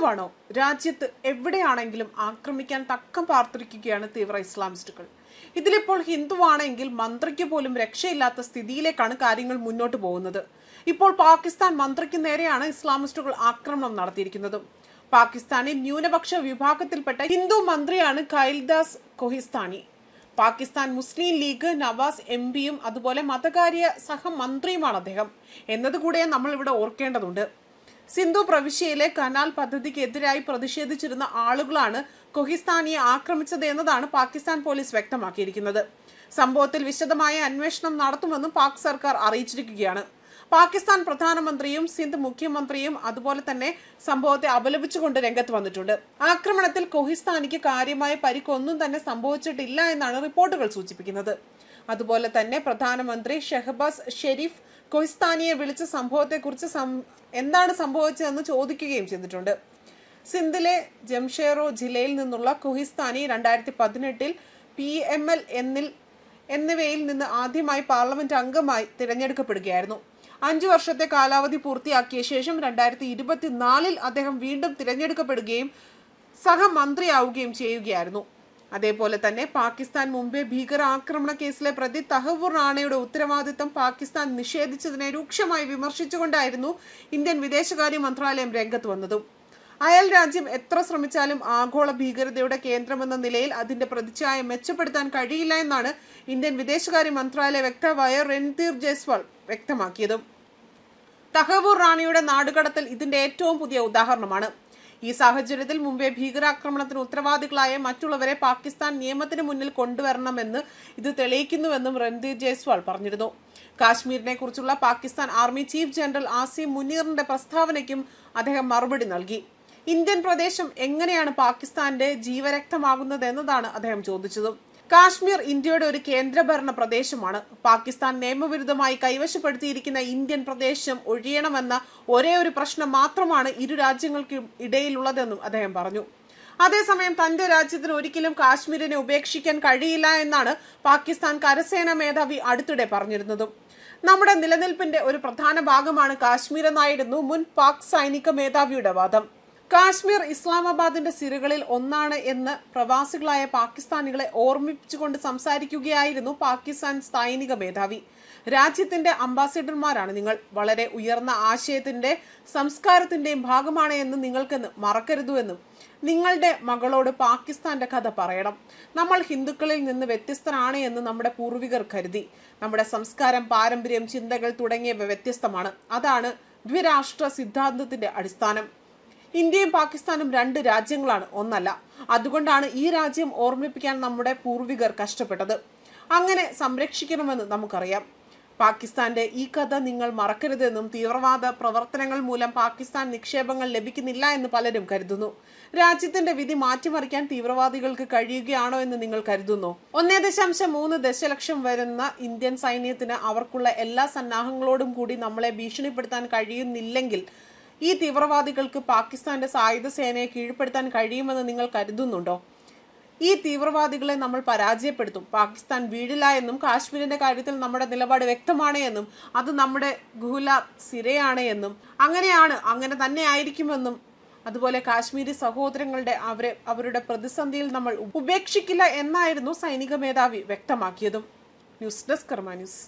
ഹിന്ദുവാണോ രാജ്യത്ത് എവിടെയാണെങ്കിലും ആക്രമിക്കാൻ തക്കം പാർത്തിരിക്കുകയാണ് തീവ്ര ഇസ്ലാമിസ്റ്റുകൾ. ഇതിലിപ്പോൾ ഹിന്ദുവാണെങ്കിൽ മന്ത്രിക്ക് പോലും രക്ഷയില്ലാത്ത സ്ഥിതിയിലേക്കാണ് കാര്യങ്ങൾ മുന്നോട്ട് പോകുന്നത്. ഇപ്പോൾ പാകിസ്ഥാൻ മന്ത്രിക്ക് നേരെയാണ് ഇസ്ലാമിസ്റ്റുകൾ ആക്രമണം നടത്തിയിരിക്കുന്നത്. പാകിസ്ഥാനിൽ ന്യൂനപക്ഷ വിഭാഗത്തിൽപ്പെട്ട ഹിന്ദു മന്ത്രിയാണ് Kheal Das Kohistani Pakistan Muslim League Nawaz M പിയും അതുപോലെ മതകാര്യ സഹമന്ത്രിയുമാണ് അദ്ദേഹം. എന്നതുകൂടെ നമ്മൾ ഇവിടെ ഓർക്കേണ്ടതുണ്ട്. സിന്ധു പ്രവിശ്യയിലെ കനാൽ പദ്ധതിക്കെതിരായി പ്രതിഷേധിച്ചിരുന്ന ആളുകളാണ് കൊഹിസ്ഥാനിയെ ആക്രമിച്ചത് എന്നതാണ് പാകിസ്ഥാൻ പോലീസ് വ്യക്തമാക്കിയിരിക്കുന്നത്. സംഭവത്തിൽ വിശദമായ അന്വേഷണം നടത്തുമെന്നും പാക് സർക്കാർ അറിയിച്ചിരിക്കുകയാണ്. പാകിസ്ഥാൻ പ്രധാനമന്ത്രിയും സിന്ധ് മുഖ്യമന്ത്രിയും അതുപോലെ തന്നെ സംഭവത്തെ അപലപിച്ചുകൊണ്ട് രംഗത്ത് വന്നിട്ടുണ്ട്. ആക്രമണത്തിൽ കൊഹിസ്ഥാനിക്ക് കാര്യമായ പരിക്കൊന്നും തന്നെ സംഭവിച്ചിട്ടില്ല എന്നാണ് റിപ്പോർട്ടുകൾ സൂചിപ്പിക്കുന്നത്. അതുപോലെ തന്നെ പ്രധാനമന്ത്രി ഷെഹബാസ് ഷെരീഫ് കൊയ്സ്താനിയെ വിളിച്ച സംഭവത്തെക്കുറിച്ച് സം- എന്താണ് സംഭവിച്ചതെന്ന് ചോദിക്കുകയും ചെയ്തിട്ടുണ്ട്. സിന്ധിലെ ജംഷേറോ ജില്ലയിൽ നിന്നുള്ള കുഹിസ്ഥാനി രണ്ടായിരത്തി പതിനെട്ടിൽ പി എം എൽ എന്നിൽ എന്നിവയിൽ നിന്ന് ആദ്യമായി പാർലമെന്റ് അംഗമായി തിരഞ്ഞെടുക്കപ്പെടുകയായിരുന്നു. അഞ്ചു വർഷത്തെ കാലാവധി പൂർത്തിയാക്കിയ ശേഷം രണ്ടായിരത്തി ഇരുപത്തിനാലിൽ അദ്ദേഹം വീണ്ടും തിരഞ്ഞെടുക്കപ്പെടുകയും സഹമന്ത്രിയാവുകയും ചെയ്യുകയായിരുന്നു. അതേപോലെ തന്നെ പാകിസ്ഥാൻ മുമ്പേ ഭീകരാക്രമണ കേസിലെ പ്രതി തഹവൂർ റാണയുടെ ഉത്തരവാദിത്തം പാകിസ്ഥാൻ നിഷേധിച്ചതിനെ രൂക്ഷമായി വിമർശിച്ചുകൊണ്ടായിരുന്നു ഇന്ത്യൻ വിദേശകാര്യ മന്ത്രാലയം രംഗത്ത് വന്നതും. അയൽ രാജ്യം എത്ര ശ്രമിച്ചാലും ആഗോള ഭീകരതയുടെ കേന്ദ്രമെന്ന നിലയിൽ അതിന്റെ പ്രതിച്ഛായ മെച്ചപ്പെടുത്താൻ കഴിയില്ല എന്നാണ് ഇന്ത്യൻ വിദേശകാര്യ മന്ത്രാലയ വക്താവായ രൺധീർ ജയ്സ്വാൾ വ്യക്തമാക്കിയതും. തഹവൂർ റാണിയുടെ നാടുകടത്തൽ ഇതിന്റെ ഏറ്റവും പുതിയ ഉദാഹരണമാണ്. ഈ സാഹചര്യത്തിൽ മുമ്പേ ഭീകരാക്രമണത്തിന് ഉത്തരവാദികളായ മറ്റുള്ളവരെ പാകിസ്ഥാൻ നിയമത്തിന് മുന്നിൽ കൊണ്ടുവരണമെന്ന് ഇത് തെളിയിക്കുന്നുവെന്നും രൺദീർ ജയ്സ്വാൾ പറഞ്ഞിരുന്നു. കാശ്മീരിനെ കുറിച്ചുള്ള Pakistan army chief general Asim മുനീറിന്റെ പ്രസ്താവനയ്ക്കും അദ്ദേഹം മറുപടി നൽകി. ഇന്ത്യൻ പ്രദേശം എങ്ങനെയാണ് പാകിസ്ഥാന്റെ ജീവരക്തമാകുന്നത് എന്നതാണ് അദ്ദേഹം ചോദിച്ചതും. കാശ്മീർ ഇന്ത്യയുടെ ഒരു കേന്ദ്രഭരണ പ്രദേശമാണ്. പാകിസ്ഥാൻ നിയമവിരുദ്ധമായി കൈവശപ്പെടുത്തിയിരിക്കുന്ന ഇന്ത്യൻ പ്രദേശം ഒഴിയണമെന്ന ഒരേ ഒരു പ്രശ്നം മാത്രമാണ് ഇരു രാജ്യങ്ങൾക്കും ഇടയിലുള്ളതെന്നും അദ്ദേഹം പറഞ്ഞു. അതേസമയം തന്റെ രാജ്യത്തിന് ഒരിക്കലും കാശ്മീരിനെ ഉപേക്ഷിക്കാൻ കഴിയില്ല എന്നാണ് പാകിസ്ഥാൻ കരസേനാ മേധാവി അടുത്തിടെ പറഞ്ഞിരുന്നതും. നമ്മുടെ നിലനിൽപ്പിന്റെ ഒരു പ്രധാന ഭാഗമാണ് കാശ്മീർ എന്നായിരുന്നു മുൻ പാക് സൈനിക മേധാവിയുടെ വാദം. കാശ്മീർ ഇസ്ലാമാബാദിന്റെ സിരകളിൽ ഒന്നാണ് എന്ന് പ്രവാസികളായ പാകിസ്ഥാനികളെ ഓർമ്മിപ്പിച്ചുകൊണ്ട് സംസാരിക്കുകയായിരുന്നു പാകിസ്ഥാൻ സൈനിക മേധാവി. രാജ്യത്തിന്റെ അംബാസിഡർമാരാണ് നിങ്ങൾ. വളരെ ഉയർന്ന ആശയത്തിന്റെ സംസ്കാരത്തിന്റെയും ഭാഗമാണ് എന്ന് നിങ്ങൾക്കെന്ന് മറക്കരുതുവെന്നും നിങ്ങളുടെ മകളോട് പാകിസ്ഥാന്റെ കഥ പറയണം. നമ്മൾ ഹിന്ദുക്കളിൽ നിന്ന് വ്യത്യസ്തനാണ് എന്ന് നമ്മുടെ പൂർവികർ കരുതി. നമ്മുടെ സംസ്കാരം പാരമ്പര്യം ചിന്തകൾ തുടങ്ങിയവ വ്യത്യസ്തമാണ്. അതാണ് ദ്വിരാഷ്ട്ര സിദ്ധാന്തത്തിന്റെ അടിസ്ഥാനം. ഇന്ത്യയും പാകിസ്ഥാനും രണ്ട് രാജ്യങ്ങളാണ് ഒന്നല്ല. അതുകൊണ്ടാണ് ഈ രാജ്യം ഓർമ്മിപ്പിക്കാൻ നമ്മുടെ പൂർവികർ കഷ്ടപ്പെട്ടത്. അങ്ങനെ സംരക്ഷിക്കണമെന്ന് നമുക്കറിയാം. പാകിസ്ഥാന്റെ ഈ കഥ നിങ്ങൾ മറക്കരുതെന്നും തീവ്രവാദ പ്രവർത്തനങ്ങൾ മൂലം പാകിസ്ഥാൻ നിക്ഷേപങ്ങൾ ലഭിക്കുന്നില്ല എന്ന് പലരും കരുതുന്നു. രാജ്യത്തിന്റെ വിധി മാറ്റിമറിക്കാൻ തീവ്രവാദികൾക്ക് കഴിയുകയാണോ എന്ന് നിങ്ങൾ കരുതുന്നു. ഒന്നേ ദശാംശം മൂന്ന് ദശലക്ഷം വരുന്ന ഇന്ത്യൻ സൈന്യത്തിന് അവർക്കുള്ള എല്ലാ സന്നാഹങ്ങളോടും കൂടി നമ്മളെ ഭീഷണിപ്പെടുത്താൻ കഴിയുന്നില്ലെങ്കിൽ ഈ തീവ്രവാദികൾക്ക് പാകിസ്ഥാന്റെ സായുധ സേനയെ കീഴ്പ്പെടുത്താൻ കഴിയുമെന്ന് നിങ്ങൾ കരുതുന്നുണ്ടോ? ഈ തീവ്രവാദികളെ നമ്മൾ പരാജയപ്പെടുത്തും. പാകിസ്ഥാൻ വീഴില്ല എന്നും കാശ്മീരിന്റെ കാര്യത്തിൽ നമ്മുടെ നിലപാട് വ്യക്തമാണ് എന്നും അത് നമ്മുടെ ഗുഹുല സിരയാണ് എന്നും അങ്ങനെയാണ് അങ്ങനെ തന്നെ ആയിരിക്കുമെന്നും അതുപോലെ കാശ്മീരി സഹോദരങ്ങളുടെ അവരെ അവരുടെ പ്രതിസന്ധിയിൽ നമ്മൾ ഉപേക്ഷിക്കില്ല എന്നായിരുന്നു സൈനിക മേധാവി വ്യക്തമാക്കിയതും. News desk Karma news.